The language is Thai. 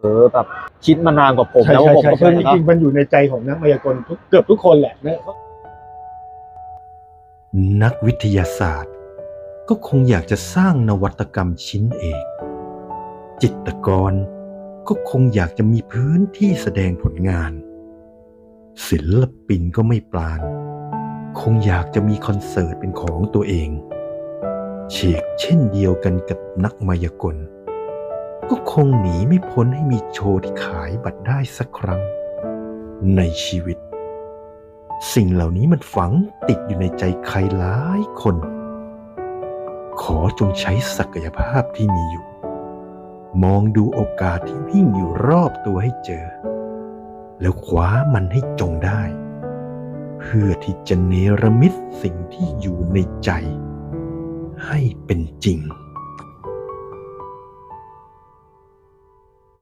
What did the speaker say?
เออแบบคิดมานานกว่าผมใช่แล้วใช่ผมใช่ก็ใช่เพิ่งจริงๆมันอยู่ในใจของนักมายากลทุกเกือบทุกคนแหละนะนักวิทยาศาสตร์ ก็คงอยากจะสร้างนวัตกรรมชิ้นเอกจิตรกรก็คงอยากจะมีพื้นที่แสดงผลงาน ศิลปินก็ไม่ปรานคงอยากจะมีคอนเสิร์ตเป็นของตัวเองเชกเช่นเดียวกันกับนักมายากล ก็คงหนีไม่พ้นให้มีโชว์ที่ขายบัตรได้สักครั้ง ในชีวิต สิ่งเหล่านี้มันฝังติดอยู่ในใจใครหลายคน ขอจงใช้ศักยภาพที่มีอยู่ มองดูโอกาสที่วิ่งอยู่รอบตัวให้เจอ แล้วคว้ามันให้จงได้ เพื่อที่จะเนรมิตสิ่งที่อยู่ในใจ ให้เป็นจริง